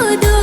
буду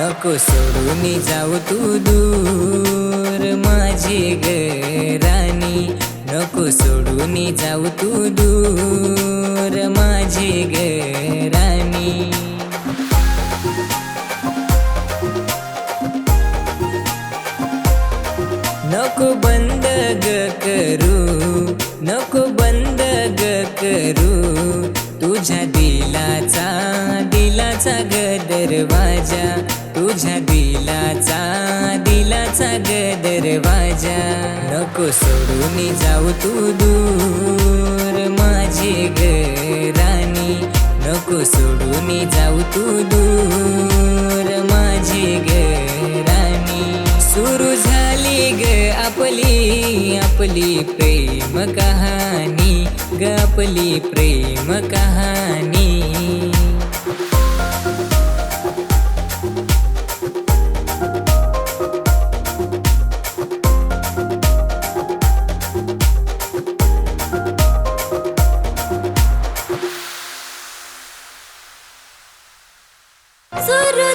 नको सोडून जाऊ तू दूर. माझी गराणी राणी नको सोडून जाऊ तू दूर. माझी गराणी राणी नको बंद ग करू नको बंद ग करू. तुझ्या दिलाचा दिलाचा ग दरवाजा तुझ्या दिलाचा दिलाचा ग दरवाजा. नको सोडून जाऊ तू दूर माझी ग राणी नको सोडून जाऊ तू दूर माझी ग राणी सुरू झाली ग आपली आपली प्रेम कहाणी. ग आपली प्रेम कहाणी. सुरू